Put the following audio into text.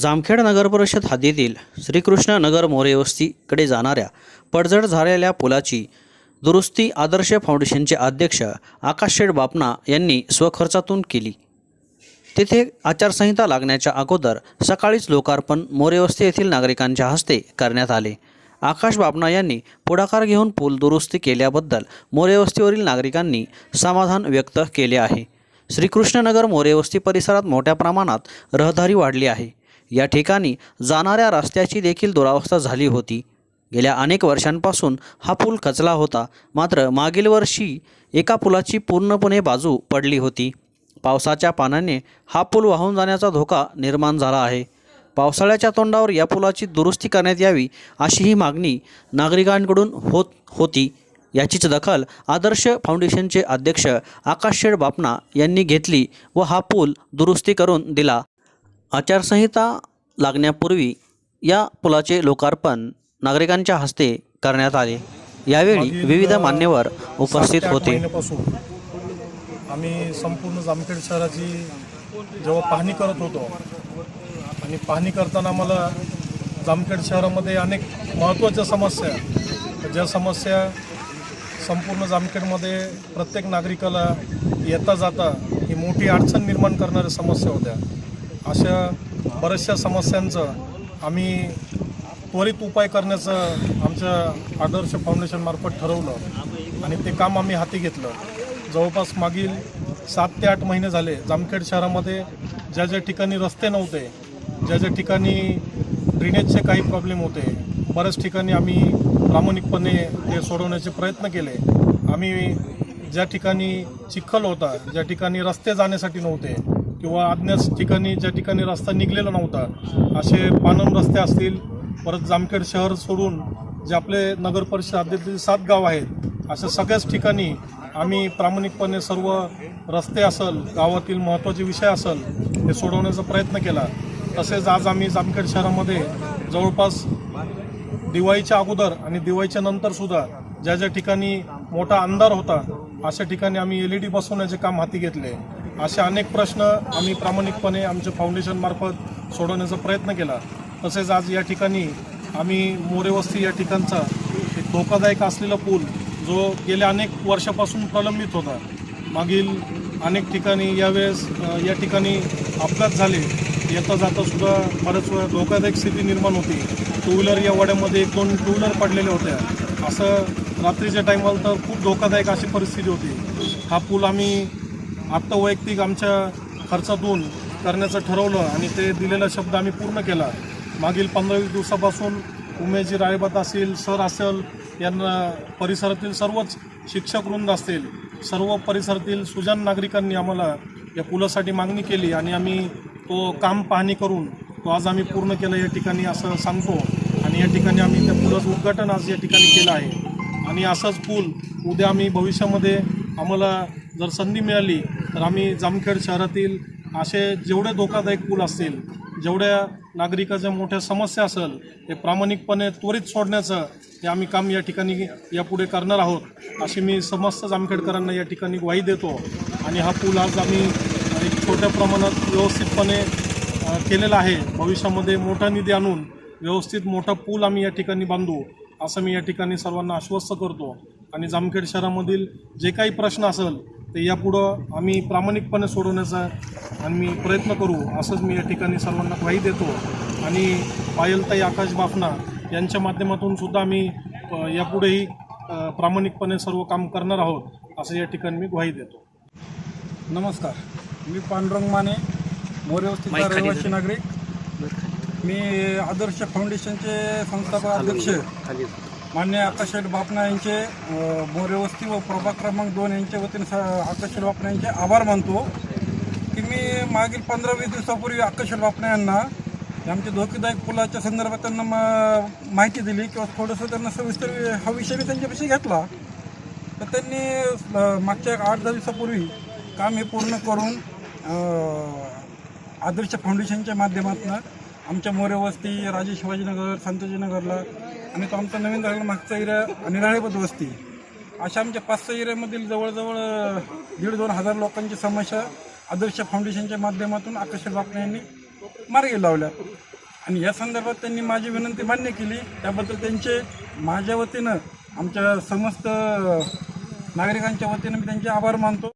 जामखेड नगरपरिषद हद्दीतील श्रीकृष्ण नगर मोरे वस्तीकडे जाणाऱ्या पडझड झालेल्या पुलाची दुरुस्ती आदर्श फाउंडेशनचे अध्यक्ष आकाश शेठ बापना यांनी स्वखर्चातून केली. तेथे आचारसंहिता लागण्याच्या अगोदर सकाळीच लोकार्पण मोरेवस्ती येथील नागरिकांच्या हस्ते करण्यात आले. आकाश बापना यांनी पुढाकार घेऊन पूल दुरुस्ती केल्याबद्दल मोरेवस्तीवरील नागरिकांनी समाधान व्यक्त केले आहे. श्रीकृष्णनगर मोरेवस्ती परिसरात मोठ्या प्रमाणात रहदारी वाढली आहे. या ठिकाणी जाणाऱ्या रस्त्याची देखील दुरावस्था झाली होती. गेल्या अनेक वर्षांपासून हा पूल खचला होता. मात्र मागील वर्षी एका पुलाची पूर्णपणे बाजू पडली होती. पावसाच्या पाण्याने हा पूल वाहून जाण्याचा धोका निर्माण झाला आहे. पावसाळ्याच्या तोंडावर या पुलाची दुरुस्ती करण्यात यावी अशी ही मागणी नागरिकांकडून होत होती. याचीच दखल आदर्श फाउंडेशनचे अध्यक्ष आकाश शेड बापना यांनी घेतली व हा पूल दुरुस्ती करून दिला. आचारसंहिता लागण्यापूर्वी या पुलाचे लोकार्पण नागरिकांच्या हस्ते करण्यात आले. यावेळी विविध मान्यवर उपस्थित होते. आम्ही संपूर्ण जामखेड शहराची जेव्हा पाहणी करत होतो आणि पाहणी करताना मला जामखेड शहरामध्ये अनेक महत्त्वाच्या समस्या ज्या समस्या संपूर्ण जामखेडमध्ये प्रत्येक नागरिकाला येता जाता ही मोठी अडचण निर्माण करणाऱ्या समस्या होत्या. अशा बऱ्याचशा समस्यांचं आम्ही त्वरित उपाय करण्याचं आमच्या आदर्श फाउंडेशनमार्फत ठरवलं आणि ते काम आम्ही हाती घेतलं. जवळपास मागील सात ते आठ महिने झाले जामखेड शहरामध्ये ज्या ज्या ठिकाणी रस्ते नव्हते ज्या ज्या ठिकाणी ड्रेनेजचे काही प्रॉब्लेम होते बऱ्याच ठिकाणी आम्ही प्रामाणिकपणे ते सोडवण्याचे प्रयत्न केले. आम्ही ज्या ठिकाणी चिखल होता ज्या ठिकाणी रस्ते जाण्यासाठी नव्हते किंवा अज्ञात ठिकाणी ज्या ठिकाणी रस्ता निघलेला नव्हता असे पानम रस्ते असतील परत जामखेड शहर सोडून जे आपले नगर परिषद हद्दीतील सात गाव आहेत अशा सगळ्याच ठिकाणी आम्ही प्रामाणिकपणे सर्व रस्ते असल गावातील महत्त्वाचे विषय असल हे सोडवण्याचा प्रयत्न केला. तसेच आज आम्ही जामखेड शहरामध्ये जवळपास दिवाळीच्या अगोदर आणि दिवाळीच्या नंतरसुद्धा ज्या ज्या ठिकाणी मोठा अंधार होता अशा ठिकाणी आम्ही एल ई डी बसवण्याचे काम हाती घेतले. असे अनेक प्रश्न आम्ही प्रामाणिकपणे आमच्या फाउंडेशनमार्फत सोडवण्याचा प्रयत्न केला. तसेच आज या ठिकाणी आम्ही मोरेवस्ती या ठिकाणचा एक धोकादायक असलेला पूल जो गेल्या अनेक वर्षापासून प्रलंबित होता. मागील अनेक ठिकाणी यावेळेस या ठिकाणी अपघात झाले. येता जातासुद्धा बऱ्याच वेळा धोकादायक स्थिती निर्माण होती. टू व्हीलर या वाड्यामध्ये एक दोन टू व्हीलर पडलेल्या होत्या. असं रात्रीच्या टायमाला तर खूप धोकादायक अशी परिस्थिती होती. हा पूल आम्ही आत्ता वैयक्तिक आमच्या खर्चातून करण्याचं ठरवलं आणि ते दिलेला शब्द आम्ही पूर्ण केला. मागील पंधरा वीस दिवसापासून उमेशजी राळेबात असेल सर असेल यांना परिसरातील सर्वच शिक्षक वृंद असतील सर्व परिसरातील सुजान नागरिकांनी आम्हाला या पुलासाठी मागणी केली आणि आम्ही तो काम पाहणी करून तो आज आम्ही पूर्ण केला या ठिकाणी असं सांगतो. आणि या ठिकाणी आम्ही त्या पुलाचं उद्घाटन आज या ठिकाणी केलं आहे. आणि असंच पूल उद्या आम्ही भविष्यामध्ये आम्हाला जर संधी मिळाली तर आम्ही जामखेड शहरातील असे जेवढे धोकादायक पूल असतील जेवढ्या नागरिकाच्या मोठ्या समस्या असेल ते प्रामाणिकपणे त्वरित सोडण्याचं हे आम्ही काम या ठिकाणी यापुढे करणार आहोत अशी मी समस्त जामखेडकरांना या ठिकाणी ग्वाही देतो. आणि हा पूल आज आम्ही एक छोट्या प्रमाणात व्यवस्थितपणे केलेला आहे. भविष्यामध्ये मोठा निधी आणून व्यवस्थित मोठा पूल आम्ही या ठिकाणी बांधू असं मी या ठिकाणी सर्वांना आश्वस्त करतो. आणि जामखेड शहरामधील जे काही प्रश्न असेल ते यापुढं आम्ही प्रामाणिकपणे सोडवण्याचा आम्ही प्रयत्न करू असंच मी या ठिकाणी सर्वांना ग्वाही देतो. आणि पायलताई आकाश बाफना यांच्या माध्यमातून सुद्धा आम्ही यापुढेही प्रामाणिकपणे सर्व काम करणार आहोत असं या ठिकाणी मी ग्वाही देतो. नमस्कार. मी पांडुरंग माने मोरेवस्तीचा रहिवासी नागरिक. मी आदर्श फाउंडेशनचे संस्थापक अध्यक्ष. मान्य आकाशेठ बापना यांचे बोरेवस्ती व प्रभाग क्रमांक दोन यांच्या वतीने स- आकाशेठ बापना यांचे आभार मानतो. की मी मागील पंधरा वीस दिवसापूर्वी आकाशेठ बापना यांना आमच्या धोकेदायक पुलाच्या संदर्भात त्यांना मा माहिती दिली किंवा थोडंसं त्यांना सविस्तर हा विषय मी त्यांच्यापाशी घेतला. तर त्यांनी मागच्या आठ दहा दिवसापूर्वी काम हे पूर्ण करून आदर्श फाउंडेशनच्या माध्यमातून आमच्या मोरेवस्ती राजे शिवाजीनगर संतजीनगरला आणि तो आमचा नवीन झालेला मागचा एरिया निराळेपद वस्ती. अशा आमच्या पाच सहा एरियामधील जवळजवळ दीड दोन हजार लोकांची समस्या आदर्श फाउंडेशनच्या माध्यमातून आकर्षक बापणे यांनी मार्गी लावल्या. आणि या संदर्भात त्यांनी माझी विनंती मान्य केली. त्याबद्दल त्यांचे माझ्या वतीनं आमच्या समस्त नागरिकांच्या वतीनं मी त्यांचे आभार मानतो.